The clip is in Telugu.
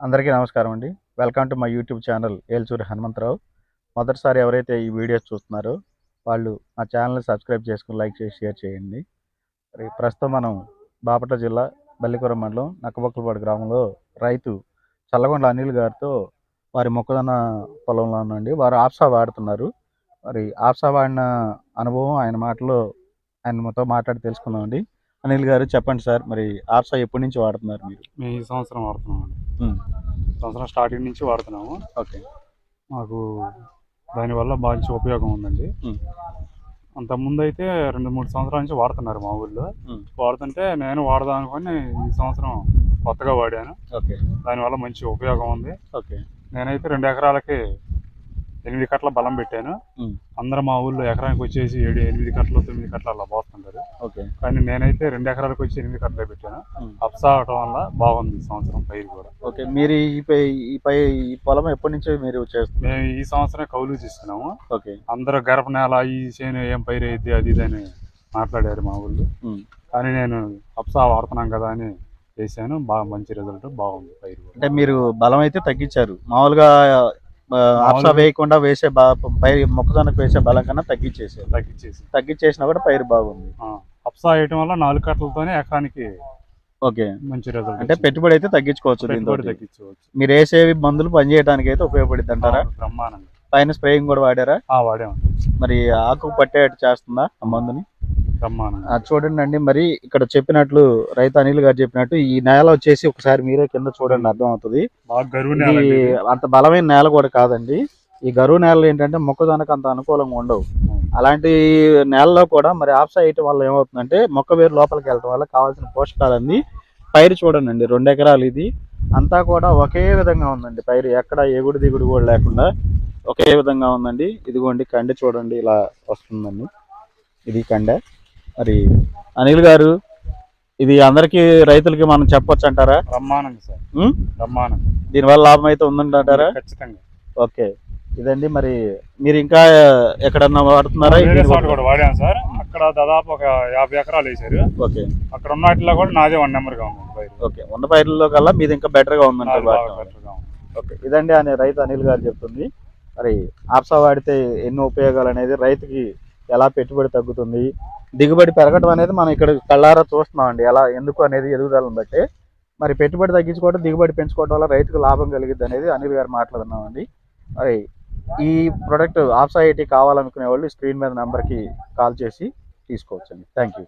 అందరికీ నమస్కారం అండి. Welcome to my YouTube channel Elchuri Hanumantharao. మొదటిసారి ఎవరైతే ఈ వీడియోస్ చూస్తున్నారో వాళ్ళు మా ఛానల్ని సబ్స్క్రైబ్ చేసుకుని లైక్ చేసి షేర్ చేయండి. మరి ప్రస్తుతం మనం బాపట్ల జిల్లా బల్లికూర మండలం నక్కబొక్కలపాడు గ్రామంలో రైతు చల్లగొండ అనిల్ గారితో వారి మొక్కజొన్న పొలంలో ఉండండి వారు ఆప్సా వాడుతున్నారు. మరి ఆప్సా వాడిన అనుభవం ఆయన మాటలో ఆయనతో మాట్లాడి తెలుసుకుందామండి. అనిల్ గారు చెప్పండి సార్ మరి ఆప్సా ఎప్పటి నుంచి వాడుతున్నారు మీరు? మేము ఈ సంవత్సరం వాడుతున్నాం అండి సంవత్సరం స్టార్టింగ్ నుంచి వాడుతున్నాము. ఓకే మాకు దానివల్ల మంచి ఉపయోగం ఉందండి. ఉమ్. అంత ముందు అయితే రెండు మూడు సంవత్సరాల నుంచి వాడుతున్నారు మా ఊళ్ళో ఉమ్. వాడుతుంటే నేను వాడదాం అనుకొని ఈ సంవత్సరం కొత్తగా వాడాను. ఓకే దానివల్ల మంచి ఉపయోగం ఉంది. ఓకే నేనైతే రెండు ఎకరాలకి ఎనిమిది కట్టల బలం పెట్టాను. అందరూ మా ఊళ్ళో ఎకరానికి వచ్చేసి ఏడు ఎనిమిది కట్టలు తొమ్మిది కట్టలు అలా పోతుంటారు ఓకే. కానీ నేనైతే రెండు ఎకరాలకు వచ్చి ఎనిమిది కట్టలే పెట్టాను. అప్సా అవటం వల్ల బాగుంది ఈ సంవత్సరం పైరు కూడా. ఓకే. మీరు ఈ పై ఈ పై ఈ పొలం ఎప్పటి నుంచి మీరు చేస్తున్నారు? మేము ఈ సంవత్సరం కౌలు తీసుకున్నాము ఓకే. అందరూ గరప నేల ఈ చేను ఏం పైరు అయ్యిద్ది అది ఇది అని మాట్లాడారు మా ఊళ్ళు. కానీ నేను అప్సా వాడుతున్నాం కదా అని చేశాను. బాగా మంచి రిజల్ట్ బాగుంది పైరు. అంటే మీరు బలం అయితే తగ్గించారు. మామూలుగా ఆప్సా మామూలుగా- వేయకుండా వేసే బా పై మొక్కజొన్నకు వేసే బలం కన్నా తగ్గించేసారు తగ్గించేసి తగ్గించేసినా కూడా పైరు బాగుంది. అప్సా వేయటం వల్ల నాలుగు కట్టలతోనే ఎకరానికి ఓకే. మంచి రిజల్ట్ అంటే పెట్టుబడి అయితే తగ్గించుకోవచ్చు తగ్గించవచ్చు మీరు వేసేవి మందులు పనిచేయడానికి అయితే ఉపయోగపడింది అంటారా ఆ, బ్రహ్మాండంగా పైన స్ప్రేయింగ్ కూడా వాడారా? ఆ, వాడాము మరి ఆకు పట్టేట్టు చేస్తుందా ఆ మందుని? చూడండి అండి మరి ఇక్కడ చెప్పినట్లు రైతు అనిల్ గారు చెప్పినట్టు ఈ నేల వచ్చేసి ఒకసారి మీరే కింద చూడండి అర్థం అవుతుంది. అంత బలమైన నేల కూడా కాదండి. ఈ గరువు నేలలు ఏంటంటే మొక్కజొన్నకు అంత అనుకూలంగా ఉండవు. అలాంటి నేలలో కూడా మరి ఆఫ్సా వేయటం వల్ల ఏమవుతుందంటే మొక్క వేరు లోపలికి వెళ్ళటం వల్ల కావాల్సిన పోషకాలన్నీ పైరు చూడండి అండి రెండు ఎకరాలు ఇది. అంతా కూడా ఒకే విధంగా ఉందండి పైరు ఎక్కడ ఎగుడు దిగుడు కూడా లేకుండా ఒకే విధంగా ఉందండి. ఇదిగోండి కండె చూడండి ఇలా వస్తుందండి. ఇది కండె. మరి అనిల్ గారు ఇది అందరికీ రైతులకి మనం చెప్పొచ్చు అంటారా? బ్రహ్మాండంగా సార్. ఉం? బ్రహ్మాండంగా దీనివల్ల లాభం అయితే ఉందంటారా ఖచ్చితంగా. ఓకే. ఇదండి మరి మీరు ఇంకా ఎక్కడన్నా వాడుతున్నారా? కూడా వాడాను సార్. అక్కడ దాదాపు ఒక యాభై ఎకరాలు వేశారు. ఓకే. అక్కడ ఉన్న వాటిలో కూడా నాదే వన్ నెంబర్గా ఉంది ఓకే. ఉన్న పైర్లలో కల్లా మీది ఇంకా బెటర్గా ఉందంటారు. ఓకే. ఇదండి అనే రైతు అనిల్ గారు చెప్తుంది. మరి ఆప్సా వాడితే ఎన్ని ఉపయోగాలు అనేది రైతుకి ఎలా పెట్టుబడి తగ్గుతుంది? దిగుబడి పెరగడం అనేది మనం ఇక్కడ కళ్ళారా చూస్తున్నాం అండి. ఎలా ఎందుకు అనేది ఎదుగుదలను బట్టి. మరి పెట్టుబడి తగ్గించుకోవడం దిగుబడి పెంచుకోవడం వల్ల రైతుకు లాభం కలిగిద్ది అనేది అనిల్ గారు మాట్లాడుతున్నామండి మరి ఈ ప్రొడక్ట్ ఆప్సాయిటీ కావాలనుకునే వాళ్ళు స్క్రీన్ మీద నెంబర్కి కాల్ చేసి తీసుకోవచ్చండి. Thank you